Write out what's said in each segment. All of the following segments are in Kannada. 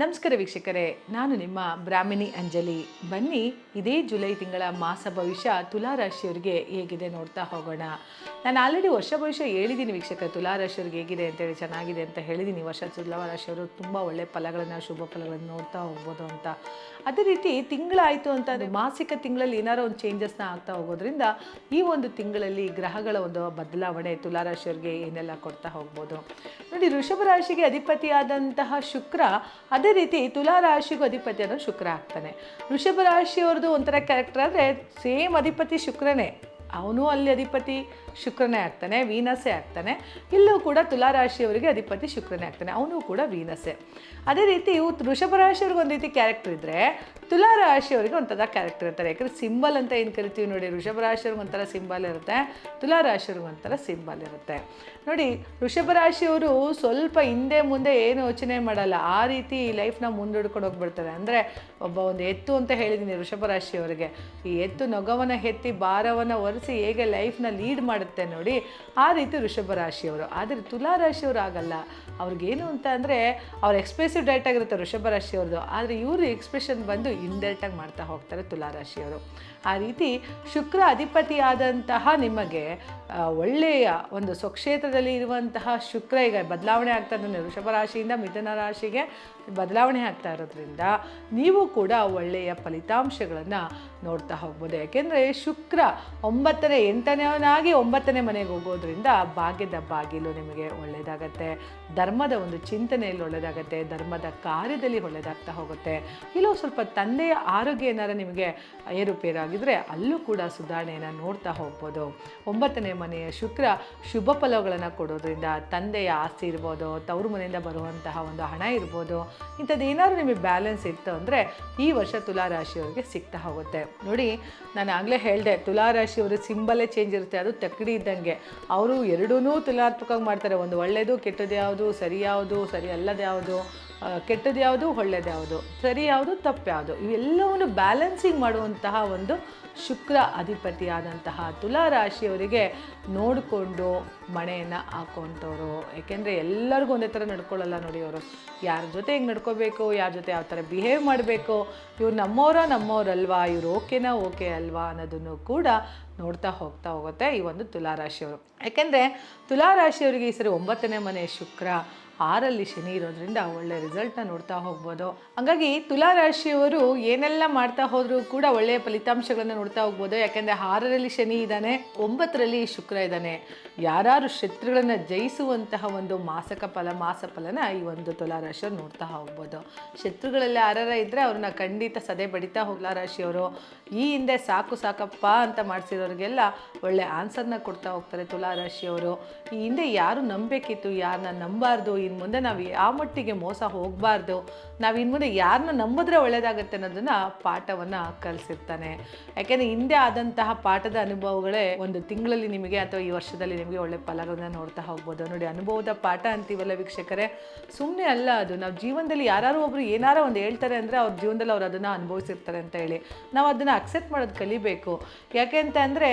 ನಮಸ್ಕಾರ ವೀಕ್ಷಕರೇ, ನಾನು ನಿಮ್ಮ ಬ್ರಾಹ್ಮಿಣಿ ಅಂಜಲಿ. ಬನ್ನಿ, ಇದೇ ಜುಲೈ ತಿಂಗಳ ಮಾಸ ಭವಿಷ್ಯ ತುಲಾರಾಶಿಯವರಿಗೆ ಹೇಗಿದೆ ನೋಡ್ತಾ ಹೋಗೋಣ. ನಾನು ಆಲ್ರೆಡಿ ವರ್ಷ ಭವಿಷ್ಯ ಹೇಳಿದ್ದೀನಿ ವೀಕ್ಷಕ ತುಲಾರಾಶಿಯವ್ರಿಗೆ ಹೇಗಿದೆ ಅಂತೇಳಿ ಚೆನ್ನಾಗಿದೆ ಅಂತ ಹೇಳಿದ್ದೀನಿ. ವರ್ಷ ತುಲಾರಾಶಿಯವರು ತುಂಬ ಒಳ್ಳೆ ಫಲಗಳನ್ನು, ಶುಭ ಫಲಗಳನ್ನು ನೋಡ್ತಾ ಹೋಗ್ಬೋದು ಅಂತ. ಅದೇ ರೀತಿ ತಿಂಗಳಾಯಿತು ಅಂತ ಅಂದರೆ ಮಾಸಿಕ ತಿಂಗಳಲ್ಲಿ ಏನಾರೋ ಒಂದು ಚೇಂಜಸ್ನ ಆಗ್ತಾ ಹೋಗೋದ್ರಿಂದ ಈ ಒಂದು ತಿಂಗಳಲ್ಲಿ ಗ್ರಹಗಳ ಒಂದು ಬದಲಾವಣೆ ತುಲಾರಾಶಿಯವ್ರಿಗೆ ಏನೆಲ್ಲ ಕೊಡ್ತಾ ಹೋಗ್ಬೋದು. ನೋಡಿ, ವೃಷಭ ರಾಶಿಗೆ ಅಧಿಪತಿಯಾದಂತಹ ಶುಕ್ರ, ಅದೇ ರೀತಿ ತುಲಾ ರಾಶಿಗೂ ಅಧಿಪತಿ ಅನ್ನೋ ಶುಕ್ರ ಆಗ್ತಾನೆ. ವೃಷಭ ರಾಶಿಯವ್ರದ್ದು ಒಂಥರ ಕ್ಯಾರೆಕ್ಟರ್ ಆದರೆ ಸೇಮ್ ಅಧಿಪತಿ ಶುಕ್ರನೇ. ಅವನು ಅಲ್ಲಿ ಅಧಿಪತಿ, ಶುಕ್ರನೇ ಆಗ್ತಾನೆ ವೀನಸ್ಸೇ ಆಗ್ತಾನೆ. ಇಲ್ಲೂ ಕೂಡ ತುಲಾ ರಾಶಿಯವರಿಗೆ ಅಧಿಪತಿ, ಶುಕ್ರನೇ ಆಗ್ತಾನೆ. ಅವನು ಕೂಡ ವೀನಸ್ಸೇ ಅದೇ ರೀತಿ ಇವು ವೃಷಭ ರಾಶಿಯವ್ರಿಗೆ ಒಂದು ರೀತಿ ಕ್ಯಾರೆಕ್ಟರ್ ಇದ್ದರೆ ತುಲಾರಾಶಿಯವರಿಗೆ ಒಂಥರ ಕ್ಯಾರೆಕ್ಟರ್ ಇರ್ತಾರೆ. ಯಾಕಂದರೆ ಸಿಂಬಲ್ ಅಂತ ಏನು ಕರಿತೀವಿ ನೋಡಿ, ವೃಷಭ ರಾಶಿಯವ್ರಿಗೆ ಒಂಥರ ಸಿಂಬಲ್ ಇರುತ್ತೆ ತುಲಾ ರಾಶಿಯವ್ರಿಗೆ ಒಂಥರ ಸಿಂಬಲ್ ಇರುತ್ತೆ. ನೋಡಿ, ವೃಷಭ ರಾಶಿಯವರು ಸ್ವಲ್ಪ ಹಿಂದೆ ಮುಂದೆ ಏನು ಯೋಚನೆ ಮಾಡಲ್ಲ. ಆ ರೀತಿ ಲೈಫ್ನ ಮುಂದೂಡ್ಕೊಂಡು ಹೋಗ್ಬಿಡ್ತಾರೆ. ಅಂದರೆ ಒಬ್ಬ ಒಂದು ಎತ್ತು ಅಂತ ಹೇಳಿದ್ದೀನಿ ವೃಷಭ ರಾಶಿಯವರಿಗೆ. ಈ ಎತ್ತು ನೊಗವನ್ನು ಎತ್ತಿ ಭಾರವನ್ನು ಒರೆಸಿ ಹೇಗೆ ಲೈಫ್ನ ಲೀಡ್ ಮಾಡುತ್ತೆ ನೋಡಿ, ಆ ರೀತಿ ಋಷಭ ರಾಶಿಯವರು. ಆದರೆ ತುಲಾ ರಾಶಿಯವರು ಆಗಲ್ಲ. ಅವ್ರಿಗೇನು ಅಂತ ಅಂದರೆ, ಅವ್ರು ಎಕ್ಸ್ಪ್ರೆಸಿವ್ ಡೈಟ್ ಆಗಿರುತ್ತೆ ಋಷಭ ರಾಶಿಯವ್ರದ್ದು. ಆದರೆ ಇವರು ಎಕ್ಸ್ಪ್ರೆಷನ್ ಬಂದು ಇಂಡೈರೆಕ್ಟಾಗಿ ಮಾಡ್ತಾ ಹೋಗ್ತಾರೆ ತುಲಾ ರಾಶಿಯವರು. ಆ ರೀತಿ ಶುಕ್ರ ಅಧಿಪತಿಯಾದಂತಹ ನಿಮಗೆ ಒಳ್ಳೆಯ ಒಂದು ಸ್ವಕ್ಷೇತ್ರದಲ್ಲಿ ಇರುವಂತಹ ಶುಕ್ರ ಈಗ ಬದಲಾವಣೆ ಆಗ್ತಾ ಇದ್ದಾನೆ ವೃಷಭ ರಾಶಿಯಿಂದ ಮಿಥುನ ರಾಶಿಗೆ ಬದಲಾವಣೆ ಆಗ್ತಾ ಇರೋದ್ರಿಂದ ನೀವು ಕೂಡ ಒಳ್ಳೆಯ ಫಲಿತಾಂಶಗಳನ್ನು ನೋಡ್ತಾ ಹೋಗ್ಬೋದು. ಯಾಕೆಂದರೆ ಶುಕ್ರ ಒಂಬತ್ತನೇ, ಎಂಟನೇವನಾಗಿ ಒಂಬತ್ತನೇ ಮನೆಗೆ ಹೋಗೋದ್ರಿಂದ ಭಾಗ್ಯದ ಬಾಗಿಲು ನಿಮಗೆ ಒಳ್ಳೆಯದಾಗತ್ತೆ. ಧರ್ಮದ ಒಂದು ಚಿಂತನೆಯಲ್ಲಿ ಒಳ್ಳೆಯದಾಗತ್ತೆ, ಧರ್ಮದ ಕಾರ್ಯದಲ್ಲಿ ಒಳ್ಳೆಯದಾಗ್ತಾ ಹೋಗುತ್ತೆ. ಇಲ್ಲೂ ಸ್ವಲ್ಪ ತಂದೆಯ ಆರೋಗ್ಯ ಏನಾರು ನಿಮಗೆ ಏರುಪೇರಾಗಿದ್ದರೆ ಅಲ್ಲೂ ಕೂಡ ಸುಧಾರಣೆಯನ್ನು ನೋಡ್ತಾ ಹೋಗ್ಬೋದು. ಒಂಬತ್ತನೇ ಮನೆಯ ಶುಕ್ರ ಶುಭ ಫಲಗಳನ್ನು ಕೊಡೋದ್ರಿಂದ ತಂದೆಯ ಆಸ್ತಿ ಇರ್ಬೋದು, ತವರು ಮನೆಯಿಂದ ಬರುವಂತಹ ಒಂದು ಹಣ ಇರ್ಬೋದು, ಇಂಥದ್ದು ಏನಾದರೂ ನಿಮಗೆ ಬ್ಯಾಲೆನ್ಸ್ ಇತ್ತು ಅಂದರೆ ಈ ವರ್ಷ ತುಲಾರಾಶಿಯವರಿಗೆ ಸಿಗ್ತಾ ಹೋಗುತ್ತೆ. ನೋಡಿ, ನಾನು ಆಗಲೇ ಹೇಳಿದೆ ತುಲಾ ರಾಶಿಯವರು ಸಿಂಬಲೇ ಚೇಂಜ್ ಇರುತ್ತೆ, ಅದು ತಕ್ಕಡಿ ಇದ್ದಂಗೆ. ಅವರು ಎರಡೂ ತುಲನಾತ್ಮಕವಾಗಿ ಮಾಡ್ತಾರೆ. ಒಂದು ಒಳ್ಳೆಯದು ಕೆಟ್ಟದ್ದು ಯಾವುದು, ಸರಿ ಯಾವುದು, ಸರಿ ಅಲ್ಲದ ಯಾವುದು ಕೆಟ್ಟದ್ದು ಯಾವುದು ಒಳ್ಳೆಯದು ಯಾವುದು, ಸರಿ ಯಾವುದು, ತಪ್ಪು ಯಾವುದು. ಇವೆಲ್ಲವನ್ನು ಬ್ಯಾಲೆನ್ಸಿಂಗ್ ಮಾಡುವಂತಹ ಒಂದು ಶುಕ್ರ ಅಧಿಪತಿಯಾದಂತಹ ತುಲಾ ರಾಶಿಯವರಿಗೆ ನೋಡಿಕೊಂಡು ಮಣೆಯನ್ನು ಹಾಕೋಂಥವ್ರು ಏಕೆಂದರೆ ಎಲ್ಲರಿಗೂ ಒಂದೇ ಥರ ನಡ್ಕೊಳ್ಳಲ್ಲ ನೋಡಿ ಅವರು ಯಾರ ಜೊತೆ ಹೆಂಗೆ ನಡ್ಕೋಬೇಕು, ಯಾರ ಜೊತೆ ಯಾವ ಥರ ಬಿಹೇವ್ ಮಾಡಬೇಕು, ಇವ್ರು ನಮ್ಮವರ ನಮ್ಮವರಲ್ವಾ ಇವ್ರು ಓಕೆನಾ ಓಕೆ ಅಲ್ವಾ ಅನ್ನೋದನ್ನು ಕೂಡ ನೋಡ್ತಾ ಹೋಗ್ತಾ ಹೋಗುತ್ತೆ ಈ ಒಂದು ತುಲಾರಾಶಿಯವರು. ಯಾಕೆಂದರೆ ತುಲಾರಾಶಿಯವರಿಗೆ ಈ ಸರಿ ಒಂಬತ್ತನೇ ಮನೆ ಶುಕ್ರ, ಆರಲ್ಲಿ ಶನಿ ಇರೋದ್ರಿಂದ ಒಳ್ಳೆ ರಿಸಲ್ಟ್ನ ನೋಡ್ತಾ ಹೋಗ್ಬೋದು. ಹಾಗಾಗಿ ತುಲಾ ರಾಶಿಯವರು ಏನೆಲ್ಲ ಮಾಡ್ತಾ ಹೋದರೂ ಕೂಡ ಒಳ್ಳೆಯ ಫಲಿತಾಂಶಗಳನ್ನು ನೋಡ್ತಾ ಹೋಗ್ಬೋದು. ಯಾಕೆಂದರೆ ಆರರಲ್ಲಿ ಶನಿ ಇದ್ದಾನೆ, ಒಂಬತ್ತರಲ್ಲಿ ಶುಕ್ರ ಇದ್ದಾನೆ. ಯಾರು ಶತ್ರುಗಳನ್ನು ಜಯಿಸುವಂತಹ ಒಂದು ಮಾಸಕ ಫಲ, ಮಾಸ ಫಲನ ಈ ಒಂದು ತುಲಾ ರಾಶಿಯವ್ರು ನೋಡ್ತಾ ಹೋಗ್ಬೋದು. ಶತ್ರುಗಳಲ್ಲಿ ಆರರ ಇದ್ದರೆ ಅವ್ರನ್ನ ಖಂಡಿತ ಸದೆ ಬಡಿತಾ ಹೋಗ್ಲಾ ರಾಶಿಯವರು. ಈ ಹಿಂದೆ ಸಾಕು ಸಾಕಪ್ಪ ಅಂತ ಮಾಡಿಸಿರೋರಿಗೆಲ್ಲ ಒಳ್ಳೆ ಆನ್ಸರ್ನ ಕೊಡ್ತಾ ಹೋಗ್ತಾರೆ ತುಲಾ ರಾಶಿಯವರು ಈ ಹಿಂದೆ ಯಾರು ನಂಬಬೇಕಿತ್ತು ಯಾರನ್ನ ನಂಬಾರ್ದು ಇನ್ನು ಮುಂದೆ ನಾವು ಯಾವ ಮಟ್ಟಿಗೆ ಮೋಸ ಹೋಗಬಾರ್ದು, ನಾವು ಇನ್ನು ಮುಂದೆ ಯಾರನ್ನ ನಂಬಿದ್ರೆ ಒಳ್ಳೇದಾಗತ್ತೆ ಅನ್ನೋದನ್ನ ಪಾಠವನ್ನು ಕಲಿಸಿರ್ತಾನೆ. ಯಾಕೆಂದರೆ ಹಿಂದೆ ಆದಂತಹ ಪಾಠದ ಅನುಭವಗಳೇ ಒಂದು ತಿಂಗಳಲ್ಲಿ ನಿಮಗೆ ಅಥವಾ ಈ ವರ್ಷದಲ್ಲಿ ನಿಮಗೆ ಒಳ್ಳೆ ಫಲಗಳನ್ನ ನೋಡ್ತಾ ಹೋಗ್ಬೋದು. ನೋಡಿ, ಅನುಭವದ ಪಾಠ ಅಂತೀವಲ್ಲ ವೀಕ್ಷಕರೇ. ಸುಮ್ಮನೆ ಅಲ್ಲ ಅದು. ನಾವು ಜೀವನದಲ್ಲಿ ಯಾರು ಒಬ್ರು ಏನಾರ ಒಂದು ಹೇಳ್ತಾರೆ ಅಂದರೆ ಅವ್ರ ಜೀವನದಲ್ಲಿ ಅವ್ರು ಅದನ್ನು ಅನುಭವಿಸಿರ್ತಾರೆ ಅಂತ ಹೇಳಿ. ನಾವು ಅದನ್ನು ಅಕ್ಸೆಪ್ಟ್ ಮಾಡೋದು ಕಲಿಬೇಕು. ಯಾಕೆ ಅಂತ ಅಂದರೆ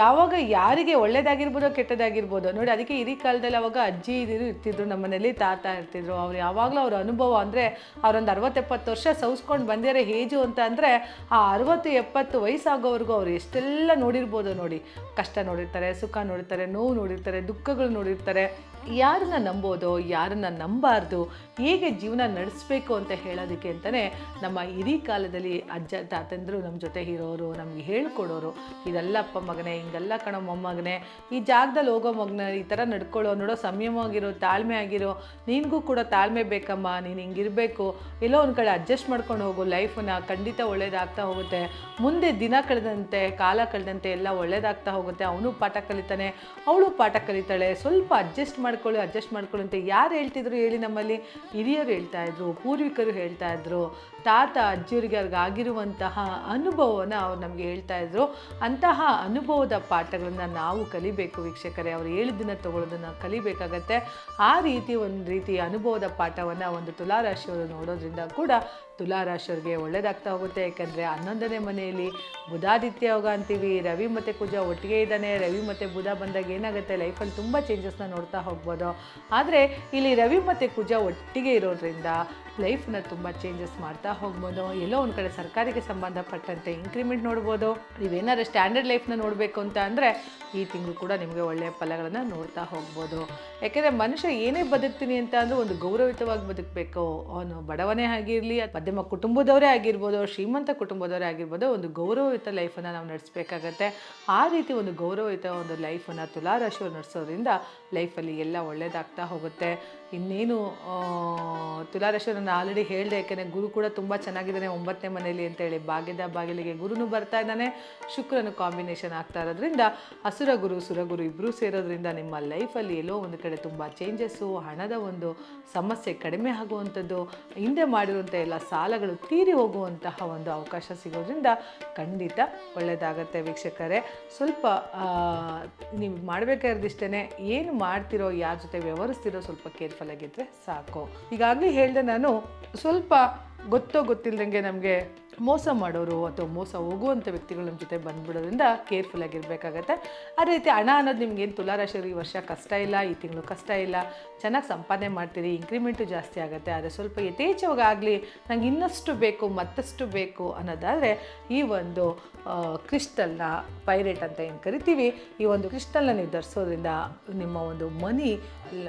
ಯಾವಾಗ ಯಾರಿಗೆ ಒಳ್ಳೇದಾಗಿರ್ಬೋದೋ ಕೆಟ್ಟದಾಗಿರ್ಬೋದು. ನೋಡಿ, ಅದಕ್ಕೆ ಹಿರಿ ಕಾಲದಲ್ಲಿ ಅವಾಗ ಅಜ್ಜಿ ಇದಿರು ಇರ್ತಿದ್ರು, ನಮ್ಮ ಮನೇಲಿ ತಾತ ಇರ್ತಿದ್ರು. ಅವ್ರು ಯಾವಾಗಲೂ ಅವ್ರ ಅನುಭವ ಅಂದರೆ ಅವರೊಂದು ಅರವತ್ತೆಪ್ಪತ್ತು ವರ್ಷ ಸೌಸ್ಕೊಂಡು ಬಂದಿರೋ ಹೇಜು ಅಂತ ಅಂದರೆ ಆ ಅರವತ್ತು, ಎಪ್ಪತ್ತು ವಯಸ್ಸಾಗೋವರೆಗೂ ಅವ್ರು ಎಷ್ಟೆಲ್ಲ ನೋಡಿರ್ಬೋದು ನೋಡಿ. ಕಷ್ಟ ನೋಡಿರ್ತಾರೆ, ಸುಖ ನೋಡಿರ್ತಾರೆ, ನೋವು ನೋಡಿರ್ತಾರೆ, ದುಃಖಗಳು ನೋಡಿರ್ತಾರೆ. ಯಾರನ್ನ ನಂಬೋದು, ಯಾರನ್ನ ನಂಬಾರ್ದು, ಹೇಗೆ ಜೀವನ ನಡೆಸಬೇಕು ಅಂತ ಹೇಳೋದಕ್ಕೆ ಅಂತಲೇ ನಮ್ಮ ಹಿರಿ ಕಾಲದಲ್ಲಿ ಅಜ್ಜ, ತಾತಂದರು ನಮ್ಮ ಜೊತೆ ಇರೋರು, ನಮಗೆ ಹೇಳ್ಕೊಡೋರು. ಇದೆಲ್ಲಪ್ಪ ಮಗನೇ, ಹಿಂಗೆಲ್ಲ ಕಣೋ ಮೊಮ್ಮಗನೇ. ಈ ಜಾಗದಲ್ಲಿ ಹೋಗೋ ಮಗನ ಈ ಥರ ನಡ್ಕೊಳ್ಳೋ, ನೋಡೋ, ಸಂಯಮವಾಗಿರೋ, ತಾಳ್ಮೆ ಆಗಿರೋ, ನಿನಗೂ ಕೂಡ ತಾಳ್ಮೆ ಬೇಕಮ್ಮ, ನೀನು ಹಿಂಗಿರಬೇಕು. ಎಲ್ಲೋ ಒಂದು ಕಡೆ ಅಡ್ಜಸ್ಟ್ ಮಾಡ್ಕೊಂಡು ಹೋಗು ಲೈಫನ್ನ ಖಂಡಿತ ಒಳ್ಳೇದಾಗ್ತಾ ಹೋಗುತ್ತೆ. ಮುಂದೆ ದಿನ ಕಳೆದಂತೆ, ಕಾಲ ಕಳೆದಂತೆ ಎಲ್ಲ ಒಳ್ಳೇದಾಗ್ತಾ ಹೋಗುತ್ತೆ. ಅವನು ಪಾಠ ಕಲಿತಾನೆ, ಅವಳು ಪಾಠ ಕಲಿತಾಳೆ. ಸ್ವಲ್ಪ ಅಡ್ಜಸ್ಟ್ ಮಾಡ್ಕೊಳ್ಳಿ ಅಡ್ಜಸ್ಟ್ ಮಾಡ್ಕೊಳ್ಳಿ ಅಂತ ಯಾರು ಹೇಳ್ತಿದ್ರು ಹೇಳಿ ನಮ್ಮಲ್ಲಿ? ಹಿರಿಯರು ಹೇಳ್ತಾ ಇದ್ರು ಪೂರ್ವಿಕರು ಹೇಳ್ತಾ ಇದ್ರು. ತಾತ ಅಜ್ಜಿಯರಿಗೆ ಆಗಿರುವಂತಹ ಅನುಭವನ ಅವ್ರು ನಮಗೆ ಹೇಳ್ತಾ ಇದ್ರು. ಅಂತಹ ಅನುಭವದ ಪಾಠಗಳನ್ನು ನಾವು ಕಲಿಬೇಕು ವೀಕ್ಷಕರೇ. ಅವ್ರು ಹೇಳಿದ್ದನ್ನ ತಗೊಳ್ಳೋದನ್ನು ಕಲಿಬೇಕಾಗತ್ತೆ. ಆ ರೀತಿ ಒಂದು ರೀತಿ ಅನುಭವದ ಪಾಠವನ್ನು ಒಂದು ತುಲಾರಾಶಿಯವರು ನೋಡೋದ್ರಿಂದ ಕೂಡ ತುಲಾರಾಶಿಯವ್ರಿಗೆ ಒಳ್ಳೇದಾಗ್ತಾ ಹೋಗುತ್ತೆ. ಯಾಕಂದರೆ ಹನ್ನೊಂದನೇ ಮನೆಯಲ್ಲಿ ಬುಧಾದಿತ್ಯ ಯೋಗ ಅಂತೀವಿ. ರವಿ ಮತ್ತು ಕುಜ ಒಟ್ಟಿಗೆ ಇದ್ದಾನೆ. ರವಿ ಮತ್ತು ಬುಧ ಬಂದಾಗ ಏನಾಗುತ್ತೆ? ಲೈಫಲ್ಲಿ ತುಂಬ ಚೇಂಜಸ್ನ ನೋಡ್ತಾ ಹೋಗ್ಬೋದು. ಆದರೆ ಇಲ್ಲಿ ರವಿ ಮತ್ತು ಕುಜ ಒಟ್ಟಿಗೆ ಇರೋದ್ರಿಂದ ಲೈಫ್ನ ತುಂಬ ಚೇಂಜಸ್ ಮಾಡ್ತಾ ಹೋಗ್ಬೋದು. ಎಲ್ಲೋ ಒಂದು ಕಡೆ ಸರ್ಕಾರಿಗೆ ಸಂಬಂಧಪಟ್ಟಂತೆ ಇನ್ಕ್ರಿಮೆಂಟ್ ನೋಡ್ಬೋದು. ನೀವೇನಾದ್ರು ಸ್ಟ್ಯಾಂಡರ್ಡ್ ಲೈಫ್ನ ನೋಡಬೇಕು ಅಂತ ಅಂದರೆ ಈ ತಿಂಗಳು ಕೂಡ ನಿಮಗೆ ಒಳ್ಳೆಯ ಫಲಗಳನ್ನು ನೋಡ್ತಾ ಹೋಗ್ಬೋದು. ಯಾಕೆಂದರೆ ಮನುಷ್ಯ ಏನೇ ಬದುಕ್ತೀನಿ ಅಂತ ಅಂದರೆ ಒಂದು ಗೌರವಿತವಾಗಿ ಬದುಕಬೇಕು. ಅವನು ಬಡವನೇ ಆಗಿರಲಿ ಮಧ್ಯಮ ಕುಟುಂಬದವರೇ ಆಗಿರ್ಬೋದು, ಶ್ರೀಮಂತ ಕುಟುಂಬದವರೇ ಆಗಿರ್ಬೋದು, ಒಂದು ಗೌರವಯುತ ಲೈಫನ್ನು ನಾವು ನಡೆಸಬೇಕಾಗತ್ತೆ. ಆ ರೀತಿ ಒಂದು ಗೌರವಯುತ ಒಂದು ಲೈಫನ್ನು ತುಲಾರಾಶಿಯವರು ನಡೆಸೋದ್ರಿಂದ ಲೈಫಲ್ಲಿ ಎಲ್ಲ ಒಳ್ಳೆಯದಾಗ್ತಾ ಹೋಗುತ್ತೆ. ಇನ್ನೇನು ನಾನು ಆಲ್ರೆಡಿ ಹೇಳಿದೆ, ಯಾಕೆಂದರೆ ಗುರು ಕೂಡ ತುಂಬ ಚೆನ್ನಾಗಿದ್ದಾನೆ ಒಂಬತ್ತನೇ ಮನೆಯಲ್ಲಿ ಅಂತೇಳಿ ಭಾಗ್ಯದ ಬಾಗಿಲಿಗೆ ಗುರುನು ಬರ್ತಾ ಇದ್ದಾನೆ, ಶುಕ್ರನು ಕಾಂಬಿನೇಷನ್ ಆಗ್ತಾ ಇರೋದ್ರಿಂದ ಹಸುರ ಗುರು ಸುರಗುರು ಇಬ್ಬರೂ ಸೇರೋದ್ರಿಂದ ನಿಮ್ಮ ಲೈಫಲ್ಲಿ ಎಲ್ಲೋ ಒಂದು ಕಡೆ ತುಂಬ ಚೇಂಜಸ್ಸು ಹಣದ ಒಂದು ಸಮಸ್ಯೆ ಕಡಿಮೆ ಆಗುವಂಥದ್ದು, ಹಿಂದೆ ಮಾಡಿರುವಂಥ ಎಲ್ಲ ಸಾಲಗಳು ತೀರಿ ಹೋಗುವಂತಹ ಒಂದು ಅವಕಾಶ ಸಿಗೋದ್ರಿಂದ ಖಂಡಿತ ಒಳ್ಳೆಯದಾಗತ್ತೆ ವೀಕ್ಷಕರೇ. ಸ್ವಲ್ಪ ನೀವು ಮಾಡಬೇಕಾಗಿರೋದಿಷ್ಟೇ ಏನು ಮಾಡ್ತಿರೋ, ಯಾರ ಜೊತೆ ವ್ಯವಹರಿಸ್ತಿರೋ ಸ್ವಲ್ಪ ಕೇರ್ಫುಲ್ ಆಗಿದ್ದರೆ ಸಾಕು. ಈಗಾಗಲೇ ಹೇಳಿದೆ ನಾನು ಸ್ವಲ್ಪ ಗೊತ್ತೋ ಗೊತ್ತಿಲ್ಲದಂಗೆ ನಮಗೆ ಮೋಸ ಮಾಡೋರು ಅಥವಾ ಮೋಸ ಹೋಗುವಂಥ ವ್ಯಕ್ತಿಗಳು ನಮ್ಮ ಜೊತೆ ಬಂದ್ಬಿಡೋದ್ರಿಂದ ಕೇರ್ಫುಲ್ ಆಗಿರಬೇಕಾಗತ್ತೆ. ಅದೇ ರೀತಿ ಹಣ ಅನ್ನೋದು ನಿಮ್ಗೇನು ತುಲಾರಾಶಿಯವರು ಈ ವರ್ಷ ಕಷ್ಟ ಇಲ್ಲ, ಈ ತಿಂಗಳು ಕಷ್ಟ ಇಲ್ಲ, ಚೆನ್ನಾಗಿ ಸಂಪಾದನೆ ಮಾಡ್ತೀರಿ ಇಂಕ್ರಿಮೆಂಟು ಜಾಸ್ತಿ ಆಗುತ್ತೆ, ಆದರೆ ಸ್ವಲ್ಪ ಯಥೇಚ್ಛವಾಗಲಿ ನಂಗೆ ಇನ್ನಷ್ಟು ಬೇಕು, ಮತ್ತಷ್ಟು ಬೇಕು ಅನ್ನೋದಾದರೆ ಈ ಒಂದು ಕ್ರಿಸ್ಟಲ್ನ ಪೈರೇಟ್ ಅಂತ ಏನು ಕರಿತೀವಿ, ಈ ಒಂದು ಕ್ರಿಸ್ಟಲ್ನ ನೀವು ಧರಿಸೋದ್ರಿಂದ ನಿಮ್ಮ ಒಂದು ಮನಿ,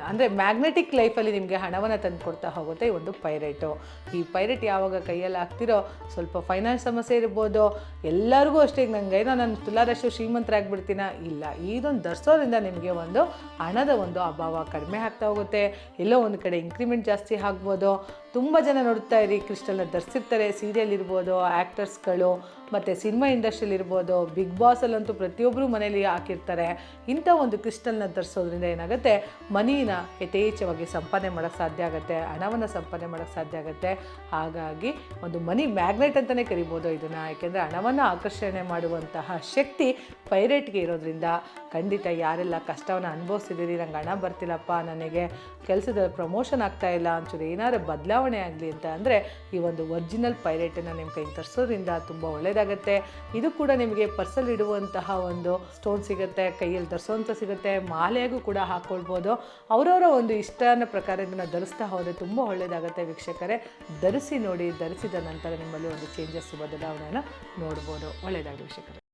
ಅಂದರೆ ಮ್ಯಾಗ್ನೆಟಿಕ್ ಲೈಫಲ್ಲಿ ನಿಮಗೆ ಹಣವನ್ನು ತಂದು ಕೊಡ್ತಾ ಹೋಗುತ್ತೆ ಈ ಒಂದು ಪೈರೇಟು. ಈ ಪೈರೇಟ್ ಯಾವಾಗ ಕೈಯಲ್ಲಿ ಹಾಕ್ತಿರೋ ಸ್ವಲ್ಪ ಫೈನಾನ್ಸ್ ಸಮಸ್ಯೆ ಇರ್ಬೋದು, ಎಲ್ಲರಿಗೂ ಅಷ್ಟೇ. ಈಗ ನಂಗೆ ಏನೋ ನಾನು ತುಲಾರಷ್ಟು ಶ್ರೀಮಂತರಾಗ್ಬಿಡ್ತೀನ? ಇಲ್ಲ. ಇದೊಂದು ಧರಿಸೋದ್ರಿಂದ ನಿಮಗೆ ಒಂದು ಹಣದ ಒಂದು ಅಭಾವ ಕಡಿಮೆ ಆಗ್ತಾ ಹೋಗುತ್ತೆ. ಎಲ್ಲೋ ಒಂದು ಕಡೆ ಇಂಕ್ರಿಮೆಂಟ್ ಜಾಸ್ತಿ ಆಗ್ಬೋದು. ತುಂಬ ಜನ ನೋಡ್ತಾ ಇರಿ ಕ್ರಿಸ್ಟಲ್ನ ಧರಿಸಿರ್ತಾರೆ ಸೀರಿಯಲ್ ಇರ್ಬೋದು ಆ್ಯಕ್ಟರ್ಸ್ಗಳು ಮತ್ತು ಸಿನಿಮಾ ಇಂಡಸ್ಟ್ರಿಯಲ್ಲಿರ್ಬೋದು ಬಿಗ್ ಬಾಸಲ್ಲಂತೂ ಪ್ರತಿಯೊಬ್ಬರು ಮನೇಲಿ ಹಾಕಿರ್ತಾರೆ. ಇಂಥ ಒಂದು ಕ್ರಿಸ್ಟಲ್ನ ಧರಿಸೋದ್ರಿಂದ ಏನಾಗುತ್ತೆ? ಮನಿನ ಯಥೇಚ್ಛವಾಗಿ ಸಂಪಾದನೆ ಮಾಡೋಕ್ಕೆ ಸಾಧ್ಯ ಆಗುತ್ತೆ, ಹಣವನ್ನು ಸಂಪಾದನೆ ಮಾಡೋಕ್ಕೆ ಸಾಧ್ಯ ಆಗುತ್ತೆ. ಹಾಗಾಗಿ ಒಂದು ಮನಿ ಮ್ಯಾಗ್ನೆಟ್ ಅಂತಲೇ ಕರಿಬೋದು ಇದನ್ನು. ಯಾಕೆಂದರೆ ಹಣವನ್ನು ಆಕರ್ಷಣೆ ಮಾಡುವಂತಹ ಶಕ್ತಿ ಪೈರೇಟ್ಗೆ ಇರೋದ್ರಿಂದ ಖಂಡಿತ ಯಾರೆಲ್ಲ ಕಷ್ಟವನ್ನು ಅನುಭವಿಸಿದ್ದೀರಿ, ನಂಗೆ ಹಣ ಬರ್ತಿಲ್ಲಪ್ಪ, ನನಗೆ ಕೆಲಸದ ಪ್ರಮೋಷನ್ ಆಗ್ತಾ ಇಲ್ಲ ಒಂಚೂರು ಏನಾದರೂ ಬದಲಾವಣೆ ಆಗಲಿ ಅಂತ ಅಂದರೆ ಈ ಒಂದು ಒರಿಜಿನಲ್ ಪೈರೇಟನ್ನು ನಿಮ್ಮ ಕೈ ತರಿಸೋದ್ರಿಂದ ತುಂಬ ಒಳ್ಳೆಯದಾಗುತ್ತೆ ಇದು ಕೂಡ ನಿಮಗೆ ಪರ್ಸಲ್ ಇಡುವಂತಹ ಒಂದು ಸ್ಟೋನ್ ಸಿಗುತ್ತೆ, ಕೈಯಲ್ಲಿ ಧರಿಸೋಂಥ ಸಿಗುತ್ತೆ, ಮಾಲೆಯಾಗೂ ಕೂಡ ಹಾಕ್ಕೊಳ್ಬೋದು ಅವರವರ ಒಂದು ಇಷ್ಟನ ಪ್ರಕಾರ ಇದನ್ನು ಧರಿಸ್ತಾ ಹೋದರೆ ತುಂಬ ಒಳ್ಳೆಯದಾಗುತ್ತೆ ವೀಕ್ಷಕರೇ. ಧರಿಸಿ ನೋಡಿ, ಧರಿಸಿದ ನಂತರ ನಿಮ್ಮಲ್ಲಿ ಒಂದು ಚೇಂಜಸ್ ಬದಲಾವಣೆಯನ್ನು ನೋಡ್ಬೋದು. ಒಳ್ಳೆಯದಾಗಲಿ ವೀಕ್ಷಕರೇ.